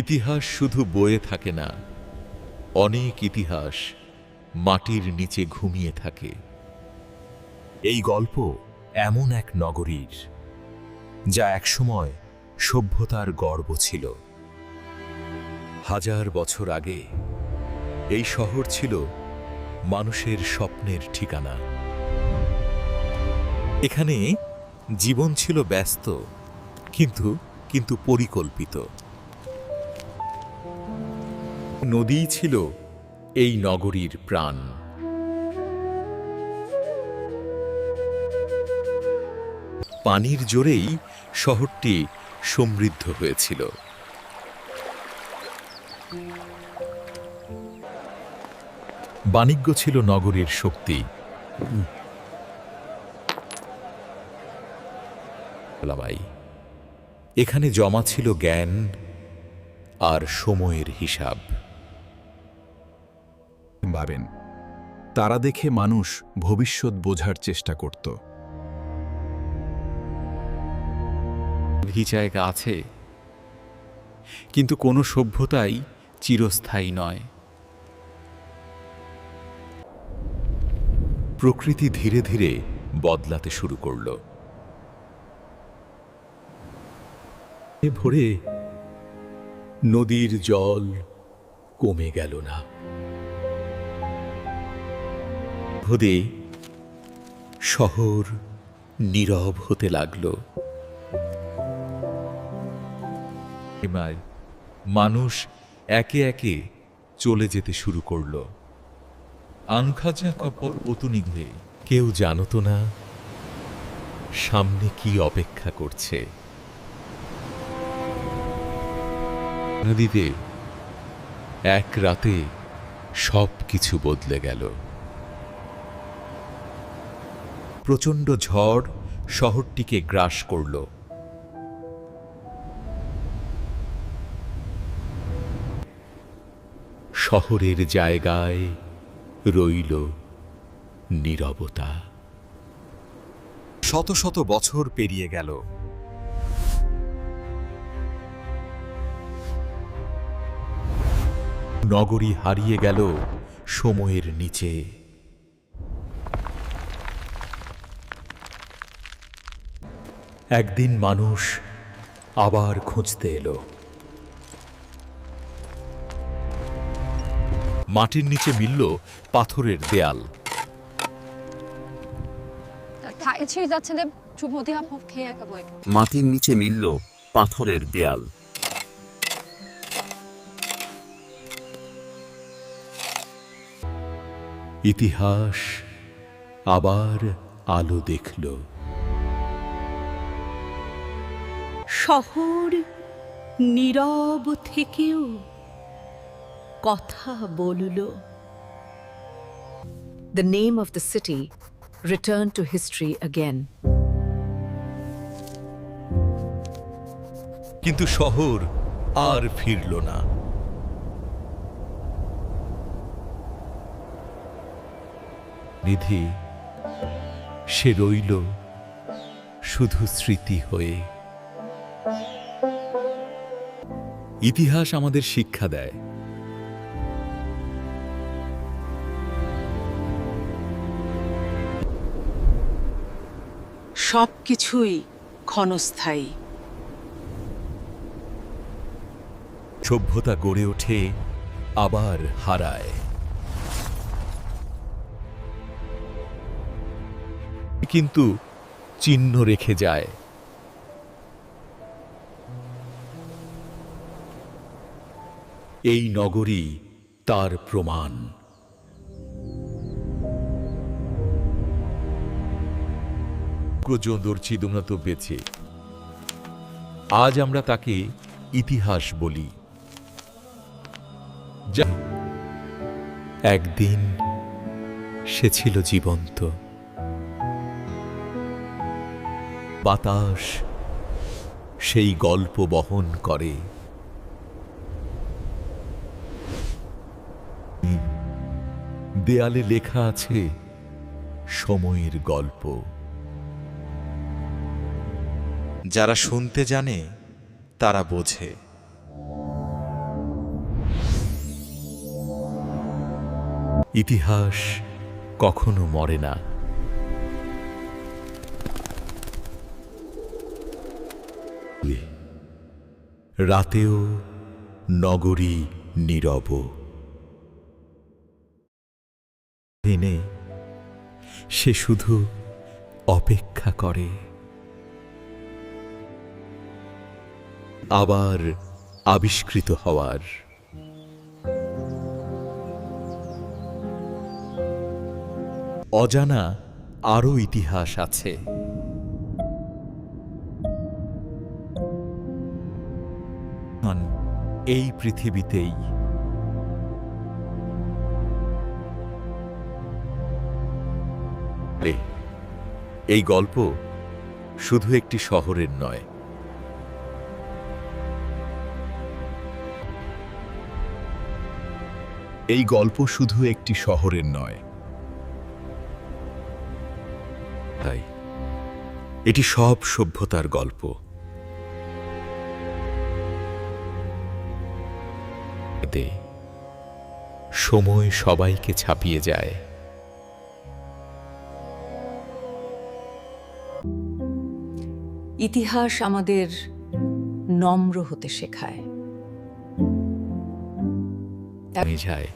ইতিহাস শুধু বয়ে থাকে না, অনেক ইতিহাস মাটির নিচে ঘুমিয়ে থাকে। এই গল্প এমন এক নগরীর, যা একসময় সভ্যতার গর্ব ছিল। হাজার বছর আগে এই শহর ছিল মানুষের স্বপ্নের ঠিকানা। এখানে জীবন ছিল ব্যস্ত, কিন্তু কিন্তু পরিকল্পিত। নদীই ছিল এই নগরীর প্রাণ। পানির জোরেই শহরটি সমৃদ্ধ হয়েছিল। বাণিজ্য ছিল নগরীর শক্তি। এখানে জমা ছিল জ্ঞান আর সময়ের হিসাব। ভাবেন। তারা দেখে মানুষ ভবিষ্যৎ বোঝার চেষ্টা করত। জায়গা আছে। কিন্তু কোনো সভ্যতাই চিরস্থায়ী নয়। প্রকৃতি ধীরে ধীরে বদলাতে শুরু করল। এ ভোরে নদীর জল কমে গেল না। ভোদে শহর নীরব হতে লাগল। মানুষ একে একে চলে যেতে শুরু করল। আনখাজা কপর অতুনিঘে কেউ জানতো না সামনে কি অপেক্ষা করছে। নদীতে এক রাতে সব কিছু বদলে গেল। প্রচণ্ড ঝড় শহরটিকে গ্রাস করল। শহরের জায়গায় রইল নীরবতা। শত শত বছর পেরিয়ে গেল। নগরী হারিয়ে গেল সময়ের নিচে। একদিন মানুষ আবার খুঁজতে এলো। মাটির নিচে মিলল পাথরের দেয়াল। মাটির নিচে মিলল পাথরের দেয়াল। ইতিহাস আবার আলো দেখল। শহর নীরব থেকেও কথা বলল। The name of the city returned to history again. কিন্তু শহর আর ফিরল না। নিধি সে রইল শুধু স্মৃতি হয়ে। ইতিহাস আমাদের শিক্ষা দেয়। সব কিছুই ক্ষণস্থায়ী। সভ্যতা গড়ে ওঠে আবার হারায়। কিন্তু চিহ্ন রেখে যায়। এই নগরী তার প্রমাণ। প্রচন্দর্চি বেঁচে। আজ আমরা তাকে ইতিহাস বলি। একদিন সে ছিল জীবন্ত। বাতাস সেই গল্প বহন করে। আপনি দেয়ালে লেখা আছে সময়ের গল্প। যারা শুনতে জানে, তারা বোঝে। ইতিহাস কখনো মরে না। রাতেও নগরী নীরব। দিনে সে শুধু অপেক্ষা করে। আবার আবিষ্কৃত হওয়ার। অজানা আরও ইতিহাস আছে। এই পৃথিবীতেই এ, এই গল্প শুধু একটি শহরের নয়। এই গল্প শুধু একটি শহরের নয়। তাই এটি সব সভ্যতার গল্প। সময় সবাইকে ছাপিয়ে যায়। ইতিহাস আমাদের নম্র হতে শেখায়। যায়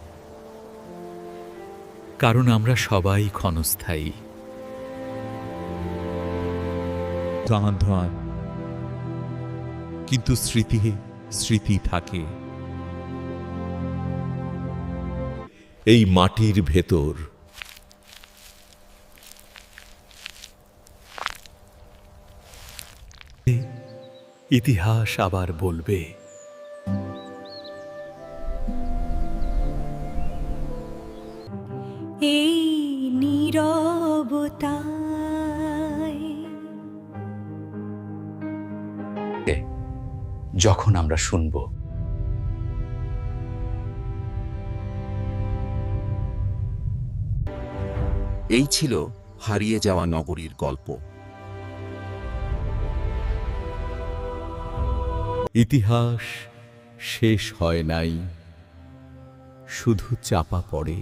কারণ আমরা সবাই ক্ষণস্থায়ী। কিন্তু স্মৃতি স্মৃতি থাকে। এই মাটির ভেতর ইতিহাস আবার বলবে। এই নীরবতায় যখন আমরা শুনব। এই ছিল হারিয়ে যাওয়া নগরীর গল্প। ইতিহাস শেষ হয় নাই শুধু চাপা পড়ে।